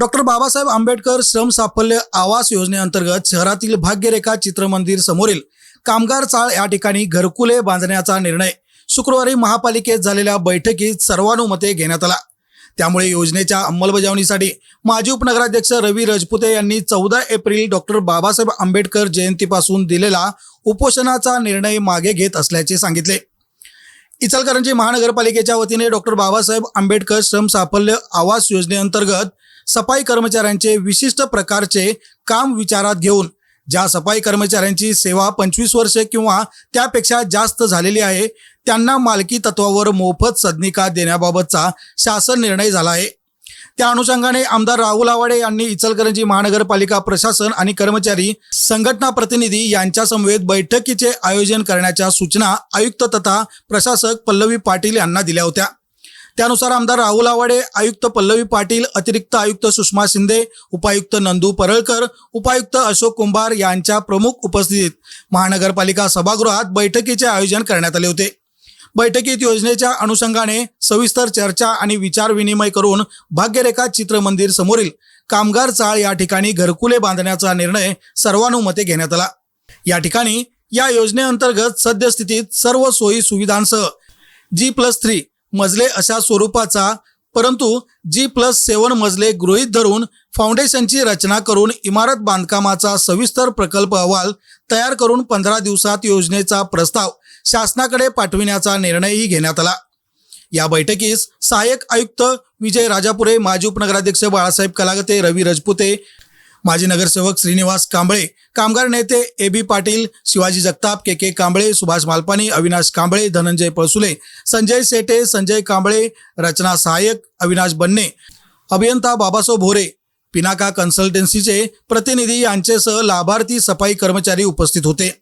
Doctor Babasaheb Ambedkar श्रम साफल्य आवास योजनेअंतर्गत शहरातील भाग्यरेखा चित्रमंदिर समोरील कामगार चाळ या ठिकाणी घरकुले बांधण्याचा निर्णय शुक्रवारी महापालिकेत झालेल्या बैठकीत सर्वानुमते घेण्यात आला. त्यामुळे योजनेच्या अंमलबजावणीसाठी माजी उपनगराध्यक्ष रवी रजपुते यांनी चौदा एप्रिल डॉक्टर बाबासाहेब आंबेडकर जयंतीपासून दिलेला उपोषणाचा निर्णय मागे घेत असल्याचे सांगितले. इचलकरंजी महानगरपालिकेच्या वतीने डॉक्टर बाबासाहेब आंबेडकर श्रम साफल्य आवास योजनेअंतर्गत सफाई कर्मचाऱ्यांचे विशिष्ट प्रकारचे काम विचारात घेऊन ज्या सफाई कर्मचाऱ्यांची सेवा पंचवीस वर्षे किंवा त्यापेक्षा जास्त झालेली आहे त्यांना मालकी तत्वावर मोफत सदनिका देण्याबाबतचा शासन निर्णय झाला आहे. त्या अनुषंगाने आमदार राहुल आवाडे यांनी इचलकरंजी महानगरपालिका प्रशासन आणि कर्मचारी संघटना प्रतिनिधी यांच्या समवेत बैठकीचे आयोजन करण्याच्या सूचना आयुक्त तथा प्रशासक पल्लवी पाटील यांना दिल्या होत्या. त्यानुसार आमदार राहुल आवाडे आयुक्त पल्लवी पाटील अतिरिक्त आयुक्त सुषमा शिंदे उपायुक्त नंदू परळकर उपायुक्त अशोक कुंभार यांच्या प्रमुख उपस्थितीत महानगरपालिका सभागृहात बैठकीचे आयोजन करण्यात आले होते. बैठकीत योजनेच्या अनुषंगाने सविस्तर चर्चा आणि विचारविनिमय करून भाग्यरेखा चित्रमंदिर समोरील कामगार चाळ या ठिकाणी घरकुले बांधण्याचा निर्णय सर्वानुमते घेण्यात आला. या ठिकाणी या योजनेअंतर्गत सद्यस्थितीत सर्व सोयी सुविधांसह जी प्लस थ्री मजले अशा स्वरूपाचा परंतु जी प्लस सेवन मजले गृहीत धरून फाउंडेशनची रचना करून इमारत बांधकामाचा सविस्तर प्रकल्प अहवाल तयार करून पंधरा दिवसात योजनेचा प्रस्ताव शासनाकडे पाठविण्याचा निर्णयही घेण्यात आला. या बैठकीस सहाय्यक आयुक्त विजय राजापुरे माजी उपनगराध्यक्ष बाळासाहेब कलागते रवी रजपुते माजी नगरसेवक श्रीनिवास कांबळे कामगार नेते ए बी पाटील शिवाजी जगताप के के कांबळे सुभाष मालपानी अविनाश कांबळे धनंजय पळसुले संजय सेटे संजय कांबळे रचना सहाय्यक अविनाश बन्ने अभियंता बाबासाहेब भोरे पिनाका कन्सल्टन्सीचे प्रतिनिधी यांचेसह लाभार्थी सफाई कर्मचारी उपस्थित होते.